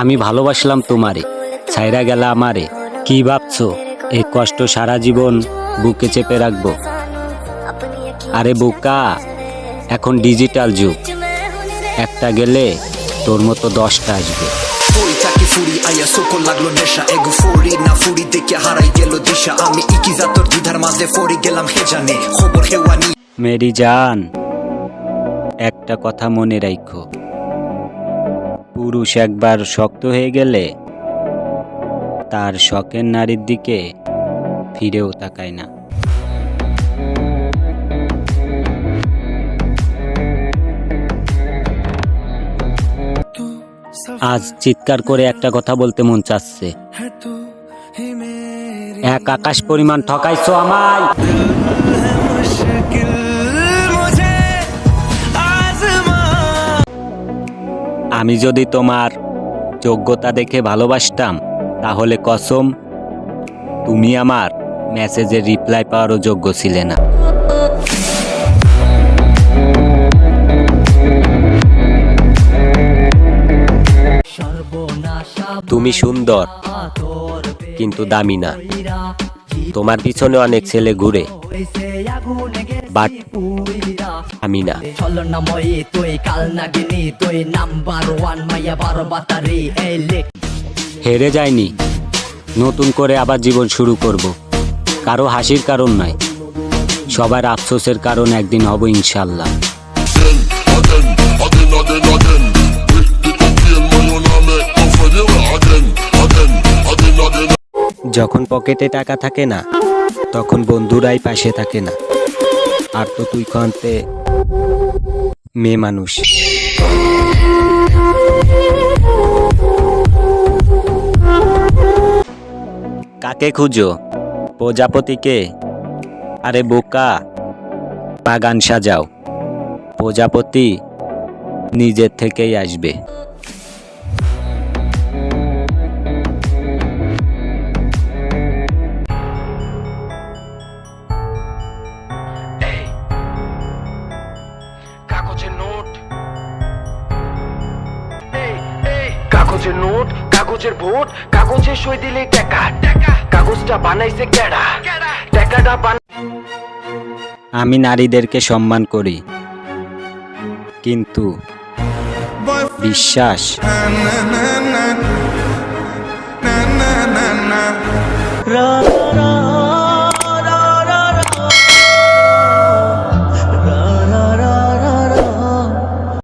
আমি ভালোবাসলাম তোমারে ছাইরা গেলা আমারে। কি ভাবছ? এই কষ্ট সারা জীবন বুকে চেপে রাখব। আরে বুকা এখন ডিজিটাল যুগ। একটা গেলে তোর মতো দশটা আসবে। ফুরি থাকি ফুরি আয়া সকল লাগল নেশা। এগো ফুরি না ফুরি দেখে হারাই গেল দিশা। আমি ইকি জাতর দ্বিধার মাঝে ফরি গেলাম হে জানে খবর হেওয়ানি মেরি জান একটা কথা মনে রাখো পুরুষ একবার শক্ত হয়ে গেলে তার শখের নারীর দিকে ফিরেও তাকায় না। আজ চিৎকার করে একটা কথা বলতে মন চাচ্ছে। এক আকাশ পরিমাণ ঠকাইছো আমায়। আমি যদি তোমার যোগ্যতা দেখে ভালোবাসতাম তাহলে কসম তুমি আমার মেসেজের রিপ্লাই পাওয়ারও যোগ্য ছিলে না। তুমি সুন্দর কিন্তু দামি না। তোমার পিছনে অনেক ছেলে ঘুরে। বাট আমি না। ছলনাময়ী তুই কাল নাগিনী তুই নাম্বার ওয়ান মাইয়া বারো বাতারি হেরে যায়নি নতুন করে আবার জীবন শুরু করব। কারও হাসির কারণ নাই সবার আফসোসের কারণ একদিন হব ইনশাল্লাহ। যখন পকেটে টাকা থাকে না, তখন বন্ধুরাই পাশে থাকে না। আর তো তুই কন্তে মেয়ে মানুষ। কাকে খুঁজো? প্রজাপতিকে? আরে বোকা, বাগান সাজাও। প্রজাপতি নিজের থেকেই আসবে। কাগজের নোট কাগজের ভোট কাগজে সই দিলে টাকা কাগজটা বানাইছে কেডা টাকাটা বান আমি নারীদেরকে সম্মান করি কিন্তু বিশ্বাস ra